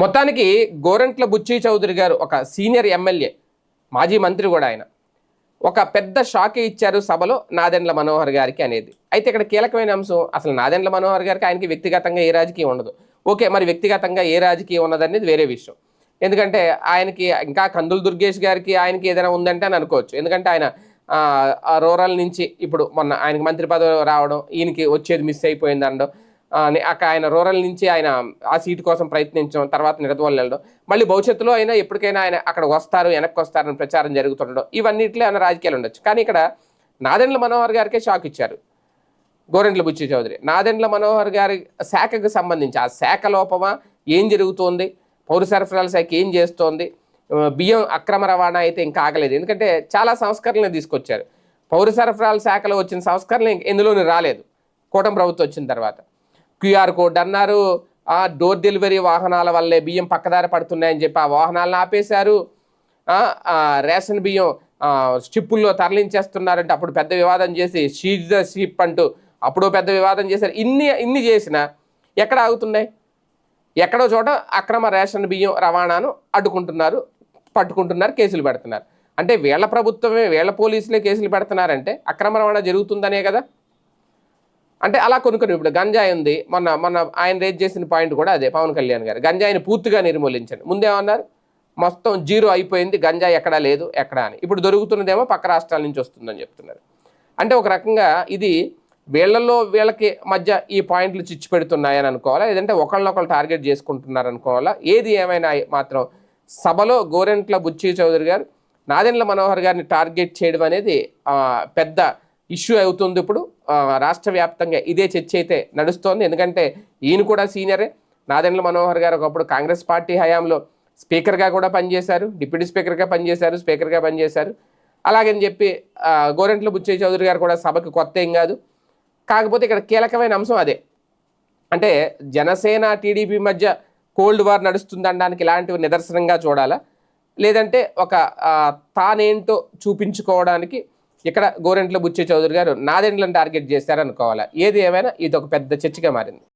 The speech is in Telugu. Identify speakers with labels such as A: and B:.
A: మొత్తానికి గోరంట్ల బుచ్చి చౌదరి గారు ఒక సీనియర్ ఎమ్మెల్యే మాజీ మంత్రి కూడా ఆయన. ఒక పెద్ద షాక్ ఇచ్చారు సభలో నాదెండ్ల మనోహర్ గారికి అనేది. అయితే ఇక్కడ కీలకమైన అంశం అసలు నాదెండ్ల మనోహర్ గారికి ఆయనకి వ్యక్తిగతంగా ఏ రాజకీయం ఉండదు. ఓకే మరి వ్యక్తిగతంగా ఏ రాజకీయం ఉన్నదనేది వేరే విషయం. ఎందుకంటే ఆయనకి ఇంకా కందులు దుర్గేష్ గారికి ఆయనకి ఏదైనా ఉందంటే అని అనుకోవచ్చు. ఎందుకంటే ఆయన రూరల్ నుంచి ఇప్పుడు మొన్న ఆయనకి మంత్రి పదవి రావడం ఈయనకి వచ్చేది మిస్ అయిపోయింది అనడం. ఆయన రూరల్ నుంచి ఆయన ఆ సీటు కోసం ప్రయత్నించడం తర్వాత నిడదవోలు వెళ్ళడం. మళ్ళీ భవిష్యత్తులో అయినా ఎప్పటికైనా ఆయన అక్కడ వస్తారు వెనక్కి వస్తారని ప్రచారం జరుగుతుండడం. ఇవన్నిట్లో ఆయన రాజకీయాలు ఉండొచ్చు. కానీ ఇక్కడ నాదెండ్ల మనోహర్ గారికే షాక్ ఇచ్చారు. గోరెంట్ల బుచ్చి చౌదరి. నాదెండ్ల మనోహర్ గారి శాఖకు సంబంధించి ఆ శాఖ లోపమా? ఏం జరుగుతోంది? పౌర సరఫరాల శాఖ ఏం చేస్తోంది? బియ్యం అక్రమ రవాణా అయితే ఇంకా ఆగలేదు. ఎందుకంటే చాలా సంస్కరణలు తీసుకొచ్చారు. పౌర సరఫరాల శాఖలో వచ్చిన సంస్కరణలు ఇంక ఎందులోనూ రాలేదు. కూటమి ప్రభుత్వం వచ్చిన తర్వాత. క్యూఆర్ కోడ్ అన్నారు. ఆ డోర్ డెలివరీ వాహనాల వల్లే బియ్యం పక్కదారి పడుతున్నాయని చెప్పి ఆ వాహనాలను ఆపేశారు. రేషన్ బియ్యం స్టిప్పుల్లో తరలించేస్తున్నారంటే అప్పుడు పెద్ద వివాదం చేసి షీజ్ ద షిప్ అంటూ అప్పుడు పెద్ద వివాదం చేశారు. ఇన్ని ఇన్ని చేసినా ఎక్కడ ఆగుతున్నాయి? ఎక్కడో చోట అక్రమ రేషన్ బియ్యం రవాణాను అడ్డుకుంటున్నారు పట్టుకుంటున్నారు కేసులు పెడుతున్నారు. అంటే వీళ్ళ ప్రభుత్వమే వీళ్ళ పోలీసులే కేసులు పెడుతున్నారంటే అక్రమ రవాణా జరుగుతుందనే కదా? అంటే అలా కొన్ని కొన్ని ఇప్పుడు గంజాయి ఉంది. మొన్న మొన్న ఆయన రేజ్ చేసిన పాయింట్ కూడా అదే పవన్ కళ్యాణ్ గారు. గంజాయిని పూర్తిగా నిర్మూలించండి. ముందేమన్నారు మొత్తం జీరో అయిపోయింది. గంజాయి ఎక్కడా లేదు ఎక్కడా అని. ఇప్పుడు దొరుకుతున్నదేమో పక్క రాష్ట్రాల నుంచి వస్తుందని చెప్తున్నారు. అంటే ఒక రకంగా ఇది వీళ్ళల్లో వీళ్ళకి మధ్య ఈ పాయింట్లు చిచ్చు పెడుతున్నాయని అనుకోవాలా? లేదంటే ఒకళ్ళనొకళ్ళు టార్గెట్ చేసుకుంటున్నారు అనుకోవాలా ఏది ఏమైనా మాత్రం సభలో గోరెంట్ల బుచ్చి చౌదరి గారు నాదెండ్ల మనోహర్ గారిని టార్గెట్ చేయడం అనేది పెద్ద ఇష్యూ అవుతుంది ఇప్పుడు. రాష్ట్ర వ్యాప్తంగా ఇదే చర్చ అయితే నడుస్తోంది. ఎందుకంటే ఈయన కూడా సీనియరే. నాదెండ్ల మనోహర్ గారు ఒకప్పుడు కాంగ్రెస్ పార్టీ హయాంలో స్పీకర్గా కూడా పనిచేశారు. డిప్యూటీ స్పీకర్గా పనిచేశారు. స్పీకర్గా పనిచేశారు. అలాగని చెప్పి గోరెంట్ల బుచ్చయ్య చౌదరి గారు కూడా సభకు కొత్త ఏం కాదు. కాకపోతే ఇక్కడ కీలకమైన అంశం అదే. అంటే జనసేన టీడీపీ మధ్య కోల్డ్ వార్ నడుస్తుందనడానికి ఇలాంటివి నిదర్శనంగా చూడాలా? లేదంటే ఒక తానేంటో చూపించుకోవడానికి ఇక్కడ గోరెంట్ల బుచ్చి చౌదరి గారు నాదెండ్లను టార్గెట్ చేశారనుకోవాలా ఏది ఏమైనా ఇది ఒక పెద్ద చర్చగా మారింది.